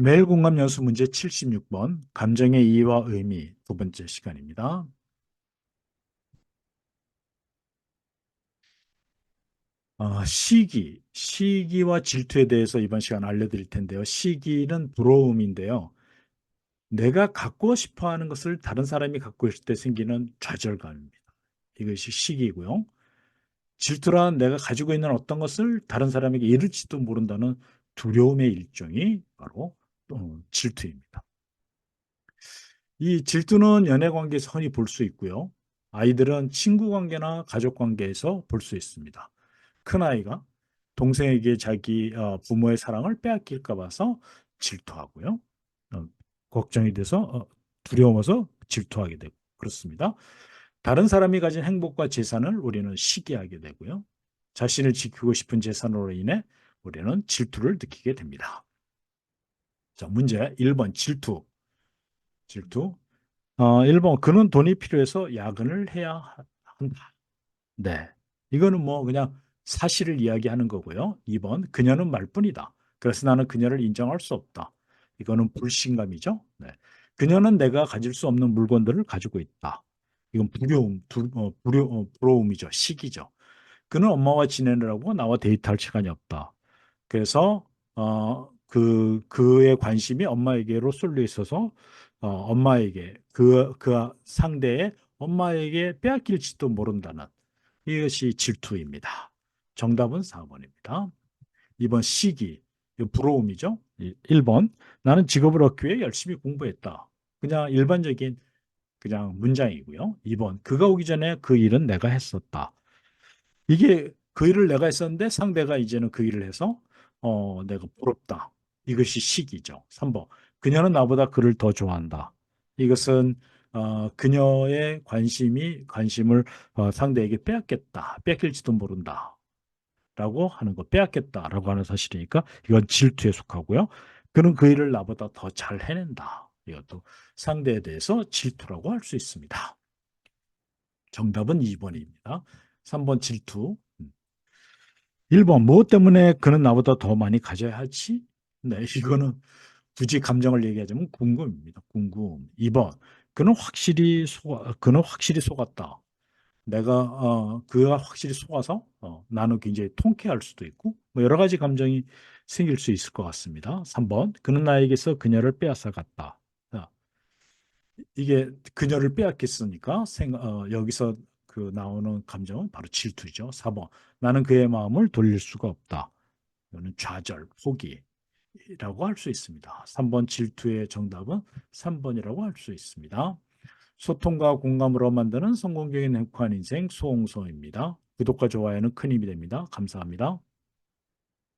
매일 공감 연수 문제 76번 감정의 이해와 의미 두 번째 시간입니다. 어, 시기, 시기와 질투에 대해서 이번 시간 알려드릴 텐데요. 시기는 부러움인데요. 내가 갖고 싶어 하는 것을 다른 사람이 갖고 있을 때 생기는 좌절감입니다. 이것이 시기고요. 질투란 내가 가지고 있는 어떤 것을 다른 사람에게 이룰지도 모른다는 두려움의 일종이 바로 어, 질투입니다. 이 질투는 연애 관계에서 흔히 볼 수 있고요. 아이들은 친구 관계나 가족 관계에서 볼 수 있습니다. 큰아이가 동생에게 자기 어, 부모의 사랑을 빼앗길까 봐서 질투하고요. 어, 걱정이 돼서 어, 두려워서 질투하게 되고 그렇습니다. 다른 사람이 가진 행복과 재산을 우리는 시기하게 되고요. 자신을 지키고 싶은 재산으로 인해 우리는 질투를 느끼게 됩니다. 자, 문제 1번 질투. 질투. 어, 1번 그는 돈이 필요해서 야근을 해야 한다. 네. 이거는 뭐 그냥 사실을 이야기하는 거고요. 2번 그녀는 말뿐이다. 그래서 나는 그녀를 인정할 수 없다. 이거는 불신감이죠. 네. 그녀는 내가 가질 수 없는 물건들을 가지고 있다. 이건 부러움, 두, 어, 부려, 어, 부러움이죠. 시기죠. 그는 엄마와 지내느라고 나와 데이트할 시간이 없다. 그래서 어, 그 그의 관심이 엄마에게로 쏠려 있어서 어, 엄마에게 그, 그 상대의 엄마에게 빼앗길지도 모른다는 이것이 질투입니다. 정답은 4번입니다. 2번 시기, 부러움이죠. 1번 나는 직업을 얻기 위해 열심히 공부했다. 그냥 일반적인 그냥 문장이고요. 2번 그가 오기 전에 그 일은 내가 했었다. 이게 그 일을 내가 했었는데 상대가 이제는 그 일을 해서 어, 내가 부럽다. 이것이 시기죠. 3번 그녀는 나보다 그를 더 좋아한다. 이것은 어, 그녀의 관심이 관심을 어, 상대에게 빼앗겠다. 뺏길지도 모른다. 라고 하는 거 빼앗겠다 라고 하는 사실이니까 이건 질투에 속하고요. 그는 그 일을 나보다 더 잘 해낸다. 이것도 상대에 대해서 질투라고 할 수 있습니다. 정답은 2번입니다. 3번 질투. 1번 무엇 때문에 그는 나보다 더 많이 가져야 하지? 네, 이거는 굳이 감정을 얘기하자면 궁금입니다. 궁금. 2번 그는 확실히 속 그는 확실히 속았다. 내가 어, 그가 확실히 속아서 어, 나는 굉장히 통쾌할 수도 있고 뭐 여러 가지 감정이 생길 수 있을 것 같습니다. 3번 그는 나에게서 그녀를 빼앗아 갔다. 자, 이게 그녀를 빼앗겼으니까 생각, 어, 여기서 그 나오는 감정은 바로 질투죠. 4번 나는 그의 마음을 돌릴 수가 없다. 이거는 좌절, 포기 라고 할 수 있습니다. 3번 질투의 정답은 3번이라고 할 수 있습니다. 소통과 공감으로 만드는 성공적인 행복한 인생 소홍소입니다. 구독과 좋아요는 큰 힘이 됩니다. 감사합니다.